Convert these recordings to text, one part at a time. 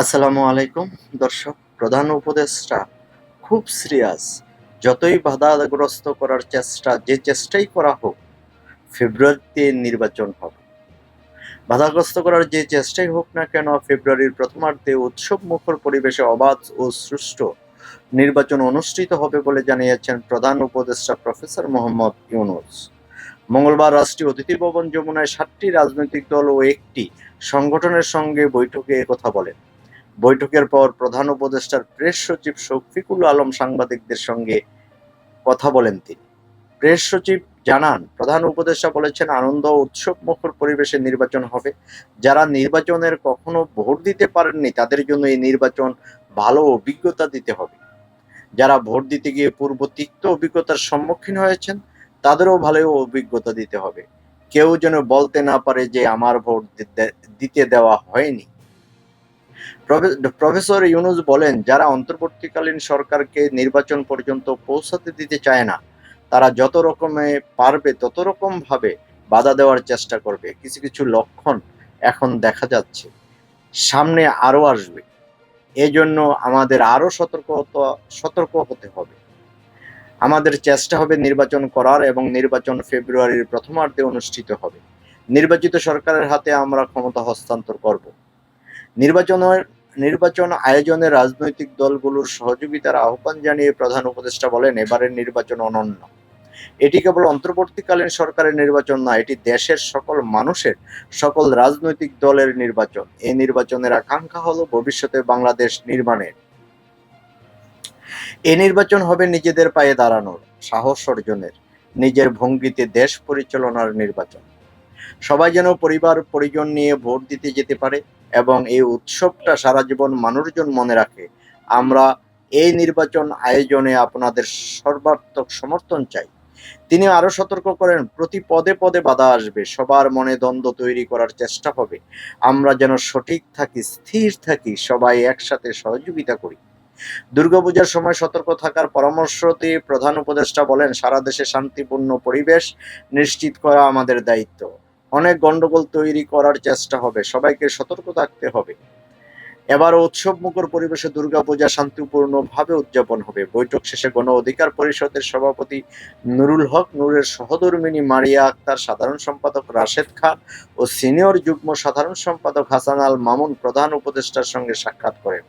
আসসালামু আলাইকুম, দর্শক, প্রধান উপদেষ্টা খুব সিরিয়াস যতই বাধাগ্রস্ত করার চেষ্টা, যে চেষ্টাই করা হোক, ফেব্রুয়ারিতে নির্বাচন হবে। বাধাগ্রস্ত করার যে চেষ্টাই হোক না কেন, ফেব্রুয়ারির প্রথমার্ধে উৎসব মুখর পরিবেশে অবাধ ও সুষ্ঠু নির্বাচন অনুষ্ঠিত হবে বলে জানিয়েছেন প্রধান উপদেষ্টা প্রফেসর মোহাম্মদ ইউনুস। মঙ্গলবার রাষ্ট্রীয় অতিথি ভবন যমুনায় সাতটি রাজনৈতিক দল ও একটি সংগঠনের সঙ্গে বৈঠকে কথা বলেন। বৈঠকের পর প্রধান উপদেষ্টার প্রেস সচিব শফিকুল আলম সাংবাদিকদের সঙ্গে কথা বলেন তিনি। প্রেস সচিব জানান, প্রধান উপদেষ্টা বলেছেন, আনন্দ উৎসব মুখর পরিবেশে নির্বাচন হবে। যারা নির্বাচনের কখনো ভোট দিতে পারেননি, তাদের জন্য এই নির্বাচন ভালো অভিজ্ঞতা দিতে হবে। যারা ভোট দিতে গিয়ে পূর্ব তিক্ত অভিজ্ঞতার সম্মুখীন হয়েছেন, তাদেরও ভালো অভিজ্ঞতা দিতে হবে। কেউ যেন বলতে না পারে যে, আমার ভোট দিতে- দেওয়া হয়নি। প্রফেসর ইউনুস বলেন, যারা অন্তর্বর্তীকালীন সরকারকে নির্বাচন পর্যন্ত পৌঁছাতে দিতে চায় না, তারা যত রকমে পারবে, তত রকম ভাবে বাধা দেওয়ার চেষ্টা করবে। কিছু কিছু লক্ষণ এখন দেখা যাচ্ছে। সামনে আরও আসবে। এজন্য আমাদের আরও সতর্কতা সতর্ক হতে হবে। আমাদের চেষ্টা হবে নির্বাচন করার এবং নির্বাচন ফেব্রুয়ারির প্রথমার্ধে অনুষ্ঠিত হবে। নির্বাচিত সরকারের হাতে আমরা ক্ষমতা হস্তান্তর করব। নির্বাচনের, নির্বাচন আয়োজনে রাজনৈতিক দলগুলোর সহযোগিতার আহ্বান জানিয়ে প্রধান উপদেষ্টা বলেন, এবারের নির্বাচন অনন্য। এটি কেবল অন্তর্বর্তীকালীন সরকারের নির্বাচন নয়, এটি দেশের সকল মানুষের, সকল রাজনৈতিক দলের নির্বাচন। এই নির্বাচনের আকাঙ্ক্ষা হলো ভবিষ্যতে বাংলাদেশ নির্মাণের। এ নির্বাচন হবে নিজেদের পায়ে দাঁড়ানোর, সাহস অর্জনের, নিজের ভঙ্গিতে দেশ পরিচালনার নির্বাচন। সবাই যেন পরিবার, পরিজন নিয়ে ভোট দিতে যেতে পারে এবং এই উৎসবটা সারা জীবন মানুষজন মনে রাখে। আমরা এই নির্বাচন আয়োজনে আপনাদের সর্বাত্মক সমর্থন চাই। তিনি আরও সতর্ক করেন, প্রতি পদে পদে বাধা আসবে, সবার মনে দ্বন্দ্ব তৈরি করার চেষ্টা হবে। আমরা যেন সঠিক থাকি, স্থির থাকি, সবাই একসাথে সহযোগিতা করি। দুর্গাপূজার সময় সতর্ক থাকার পরামর্শ দিয়ে প্রধান উপদেষ্টা বলেন, সারা দেশে শান্তিপূর্ণ পরিবেশ নিশ্চিত করা আমাদের দায়িত্ব। অনেক গন্ডগোল তৈরি করার চেষ্টা হবে, সবাইকে সতর্ক থাকতে হবে। এবার উৎসব মুখর পরিবেশে দুর্গাপূজা শান্তিপূর্ণভাবে উদযাপন হবে। বৈঠক শেষে গণ অধিকার পরিষদের সভাপতি নুরুল হক, নূরের সহধর্মিনী মারিয়া আক্তার, সাধারণ সম্পাদক রাশেদ খান ও সিনিয়র যুগ্ম সাধারণ সম্পাদক হাসান আল মামুন প্রধান উপদেষ্টার সঙ্গে সাক্ষাৎ করেন।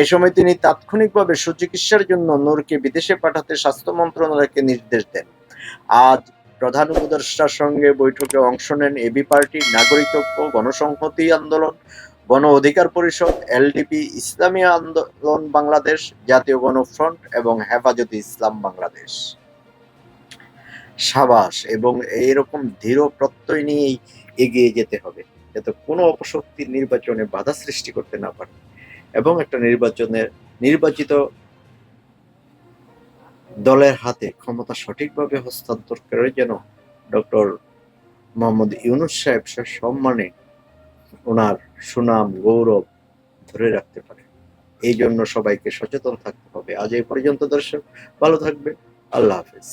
এ সময় তিনি তাৎক্ষণিকভাবে সুচিকিৎসার জন্য নূরকে বিদেশে পাঠাতে স্বাস্থ্য মন্ত্রণালয়কে নির্দেশ দেন। আজ প্রধান উপদেষ্টার সঙ্গে বৈঠকে অংশ নেন এবি পার্টি, নাগরিকত্ব, গণসংহতি আন্দোলন, গণ অধিকার পরিষদ এলডিপি ইসলামী আন্দোলন বাংলাদেশ, জাতীয় গণফ্রন্ট এবং হেফাজতে ইসলাম বাংলাদেশ। সাবাস, এবং এইরকম দৃঢ় প্রত্যয় নিয়েই এগিয়ে যেতে হবে, যাতে কোনো অপশক্তির নির্বাচনে বাধা সৃষ্টি করতে না পারে। এবং একটা নির্বাচনের, নির্বাচিত দলের হাতে ক্ষমতা সঠিকভাবে হস্তান্তর করে যেন ডক্টর মোহাম্মদ ইউনুস সাহেব সম্মানে ওনার সুনাম, গৌরব ধরে রাখতে পারে। এই জন্য সবাইকে সচেতন থাকতে হবে। আজ এই পর্যন্ত দর্শক, ভালো থাকবে আল্লাহ হাফেজ।